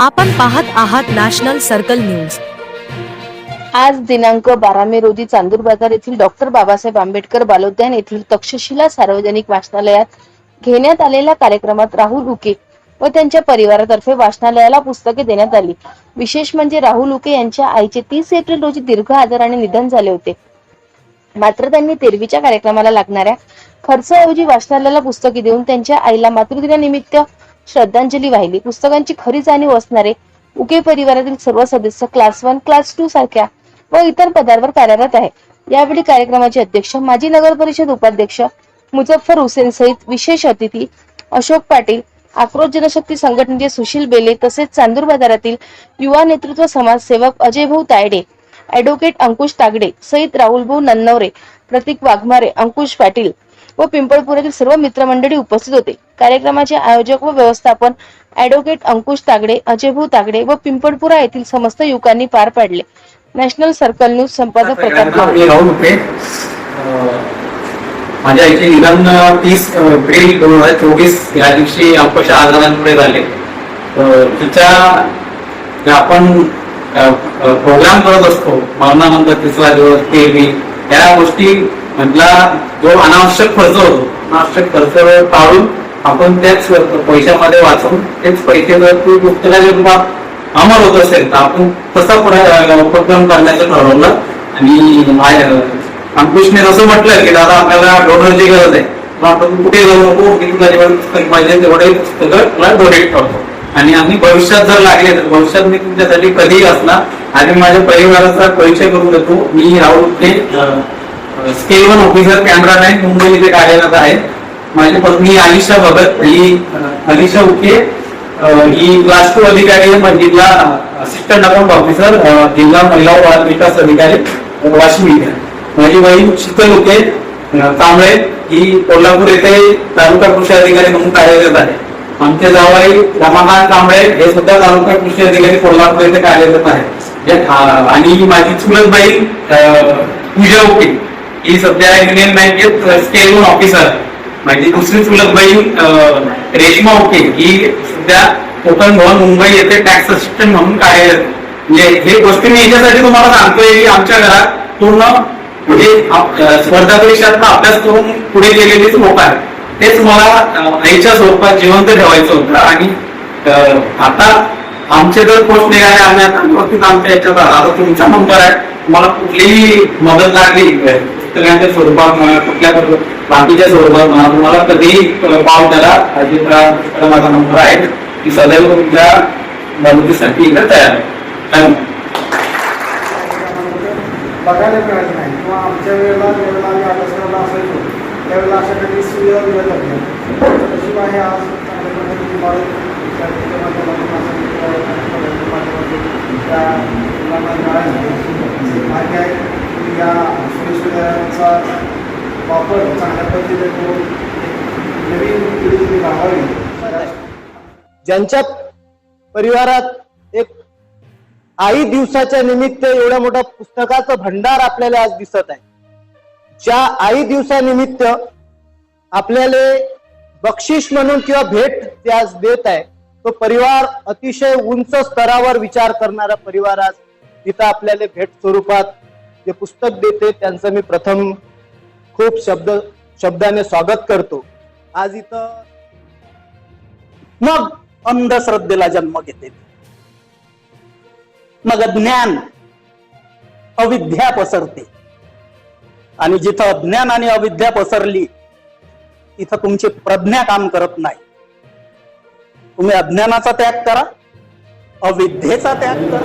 आपण पाहत आहात नॅशनल सर्कल न्यूज. आज दिनांक बारा मे रोजी चांदूर बाजार येथील डॉक्टर बाबासाहेब आंबेडकर बालोद्यान येथील तक्षशिला सार्वजनिक वाचनालयात घेण्यात आलेल्या कार्यक्रमात राहुल उके व त्यांच्या परिवारातर्फे वाचनालयाला पुस्तके देण्यात आली. विशेष म्हणजे राहुल उके यांच्या आईचे तीस एप्रिल रोजी दीर्घ आजाराने निधन झाले होते. मात्र त्यांनी तेरवीच्या कार्यक्रमाला लागणाऱ्या खर्चाऐवजी वाचनालयाला पुस्तके देऊन त्यांच्या आईला मातृदिनानिमित्त श्रद्धांजली वाहिली. पुस्तकांची खरी जाणीव असणारे उके परिवारातील सर्व सदस्य क्लास वन क्लास टू सारख्या व इतर पदांवर कार्यरत आहे. यावेळी कार्यक्रमाचे अध्यक्ष माजी नगर परिषद उपाध्यक्ष मुझफ्फर हुसेन सहित विशेष अतिथी अशोक पाटील आक्रोश जनशक्ती संघटनेचे सुशील बेले तसेच चांदूर बाजारातील युवा नेतृत्व समाजसेवक अजय भाऊ तायडे ऍडव्होकेट अंकुश तागडे सहित राहुलभाऊ नन्नवरे प्रतीक वाघमारे अंकुश पाटील व पिंपळपुरातील सर्व मित्रमंडळी उपस्थित होते. कार्यक्रमाचे आयोजक व व्यवस्थापन ऍडव्होकेट अंकुश तागडे अजयभाऊ तागडे व पिंपळपुरा येथील समस्त युवकांनी पार पाडले. नॅशनल सर्कल न्यूज संपादक अं, माझ्या आईचे निधन तीस एप्रिल दोन हजार चोवीस या दिवशी अल्पशा आजारांमुळे झाले. तिच्या आपण प्रोग्राम करत असतो. मरणानंतर तिसरा दिवस ते या त्या गोष्टी मधला जो अनावश्यक खर्च होतो अनावश्यक खर्च टाळून आपण त्याच पैशामध्ये वाचून तेच पैसे जर तू पुस्तकाच्या रूपात अमर होत असेल तर आपण तसा पुढे उपक्रम करण्याचं ठरवलं. आणि रामकृष्णने असं म्हटलं की दादा आपल्याला डोनरची गरज आहे. मग आपण कुठे जाऊ नको तुला जेवढे पुस्तक पाहिजे तेवढे पुस्तकं तुला डोनेट करतो. आणि आम्ही भविष्यात जर लागले तर भविष्यात मी तुमच्यासाठी कधीही असणार आणि माझ्या परिवाराचा परिचय करून देतो. मी राहुल ते scale one officer camera nine Mumbai इथे कार्यरत आहे. माझी पत्नी आलिशा भगत ही अलिशा उके ही क्लास टू अधिकारी आहे. जिल्हा असिस्टंट अकाउंट ऑफिसर जिल्हा महिला बाल विकास अधिकारी वाशिम इथे माझी बहीण शीतल होते कांबळे ही कोल्हापूर येथे तालुका कृषी अधिकारी म्हणून कार्यरत आहे. आमचे जावाई रमाकांत कांबळे हे सुद्धा तालुका कृषी अधिकारी कोल्हापूर येथे कार्यरत आहे. आणि माझी चुलत पूजा ओके. ही सध्या युनियन बँकेत स्केल ऑफिसर माझी दुसरी चुलत बहीण रेश्मा ओके. ही सध्या कोकण भवन मुंबई येथे टॅक्स असिस्टंट म्हणून कार्यरत म्हणजे हे गोष्टी मी याच्यासाठी तुम्हाला सांगतोय की आमच्या घरात पूर्ण म्हणजे स्पर्धा परीक्षातला अभ्यास करून पुढे गेलेलीच लोक आहेत. तेच मला आईच्या स्वरूपात जिवंत ठेवायचं होतं. आणि आता आमचे जर पोस्ट निघाले आम्ही आता व्यवस्थित आमच्या याच्यात आता तुमचा नंबर आहे. तुम्हाला कुठलीही मदत लागली सगळ्यांच्या स्वरूपात म्हणा कुठल्या बाकीच्या स्वरूपात म्हणा तुम्हाला कधीही पाव द्याला अजितराव माझा नंबर आहे. की सदैव तुमच्या मदतीसाठी इकडे तयार आहे. धन्यवाद. बघायला मिळत नाही. किंवा आमच्या वेळेला ज्यावेळेला आम्ही अभ्यासक्रमाला असायचो त्यावेळेला अशा काही सुविधा मिळत होत्या नशिबाने आज चांगल्या पद्धतीने भारत त्या मुलांना मिळाली माहिती आहे की या सुविधांचा वापर चांगल्या पद्धतीने करून नवीन पिढी तुम्ही राहावी ज्यांच्या परिवारात एक आई दिवसाच्या निमित्त एवढ्या मोठा पुस्तकाचं भंडार आपल्याला आज दिसत आहे. ज्या आई दिवसानिमित्त आपल्याला बक्षीस म्हणून किंवा भेट ते आज देत आहे. तो परिवार अतिशय उंच स्तरावर विचार करणारा परिवार आज तिथं आपल्याला भेट स्वरूपात जे पुस्तक देते त्यांचं मी प्रथम खूप शब्द शब्दाने स्वागत करतो. आज इथं मग अंधश्रद्धेला जन्म घेते. मग ज्ञान अविद्या पसरते. आणि जिथं अज्ञान आणि अविद्या पसरली तिथं तुमची प्रज्ञा काम करत नाही. तुम्ही अज्ञानाचा त्याग करा अविद्येचा त्याग करा.